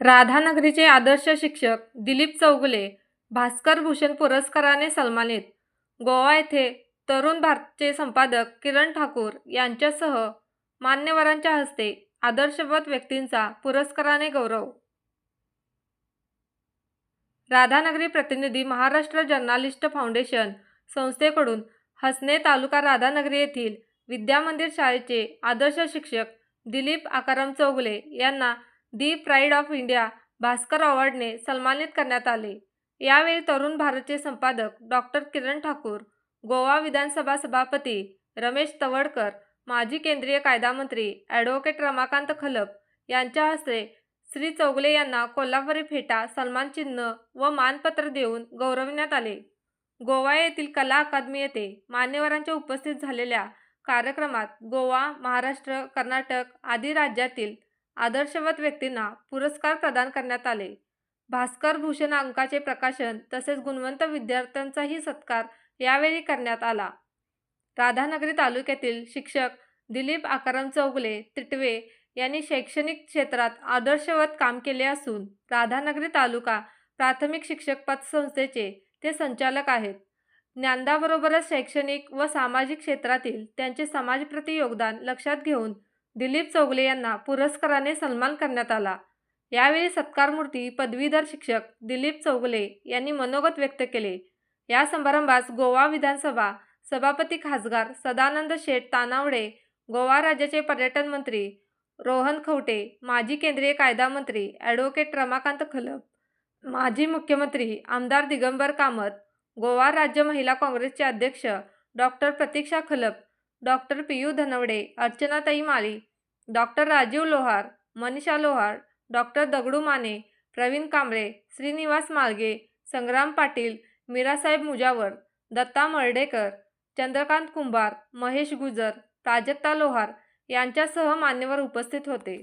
राधानगरीचे आदर्श शिक्षक दिलीप चौगुले भास्कर भूषण पुरस्काराने सन्मानित. गोवा येथे तरुण भारतचे संपादक किरण ठाकूर यांच्यासह मान्यवरांच्या हस्ते आदर्शवत व्यक्तींचा पुरस्काराने गौरव. राधानगरी प्रतिनिधी महाराष्ट्र जर्नालिस्ट फाउंडेशन संस्थेकडून हसने तालुका राधानगरी येथील विद्यामंदिर शाळेचे आदर्श शिक्षक दिलीप आकाराम चौगुले यांना the pride of India Bhaskar अवॉर्डने सन्मानित करण्यात आले. यावेळी तरुण भारतचे संपादक डॉक्टर किरण ठाकूर गोवा विधानसभा सभापती रमेश तवडकर माजी केंद्रीय कायदा मंत्री ॲडव्होकेट रमाकांत खलप यांच्या हस्ते श्री चौगले यांना कोल्हापुरी फेटा सन्मानचिन्ह व मानपत्र देऊन गौरविण्यात आले. गोवा येथील कला अकादमी येथे मान्यवरांच्या उपस्थित झालेल्या कार्यक्रमात गोवा महाराष्ट्र कर्नाटक आदी राज्यातील आदर्शवत व्यक्तींना पुरस्कार प्रदान करण्यात आले. भास्कर भूषण अंकाचे प्रकाशन तसेच गुणवंत विद्यार्थ्यांचाही सत्कार यावेळी करण्यात आला. राधानगरी तालुक्यातील शिक्षक दिलीप आकाराम चौगले तिटवे यांनी शैक्षणिक क्षेत्रात आदर्शवत काम केले असून राधानगरी तालुका प्राथमिक शिक्षक पतसंस्थेचे ते संचालक आहेत. ज्ञानदाबरोबरच शैक्षणिक व सामाजिक क्षेत्रातील त्यांचे समाजप्रती योगदान लक्षात घेऊन दिलीप चौगले यांना पुरस्काराने सन्मान करण्यात आला. यावेळी सत्कारमूर्ती पदवीधर शिक्षक दिलीप चौगले यांनी मनोगत व्यक्त केले. या समारंभास गोवा विधानसभा सभापती खासदार सदानंद शेठ तानावडे गोवा राज्याचे पर्यटन मंत्री रोहन खवटे माजी केंद्रीय कायदा मंत्री ॲडव्होकेट रमाकांत खलप माजी मुख्यमंत्री आमदार दिगंबर कामत गोवा राज्य महिला काँग्रेसचे अध्यक्ष doctor Pratiksha Khalap doctor Piyu Dhanawade Archanatai Mali doctor Rajiv Lohar Manisha Lohar doctor Dagdu Mane Pravin Kamble Shrinivas Malge Sangram Patil Mirasaheb Mujawar Datta Mardekar Chandrakant Kumbhar Mahesh Gujar Prajakta Lohar यांच्यासह मान्यवर उपस्थित होते.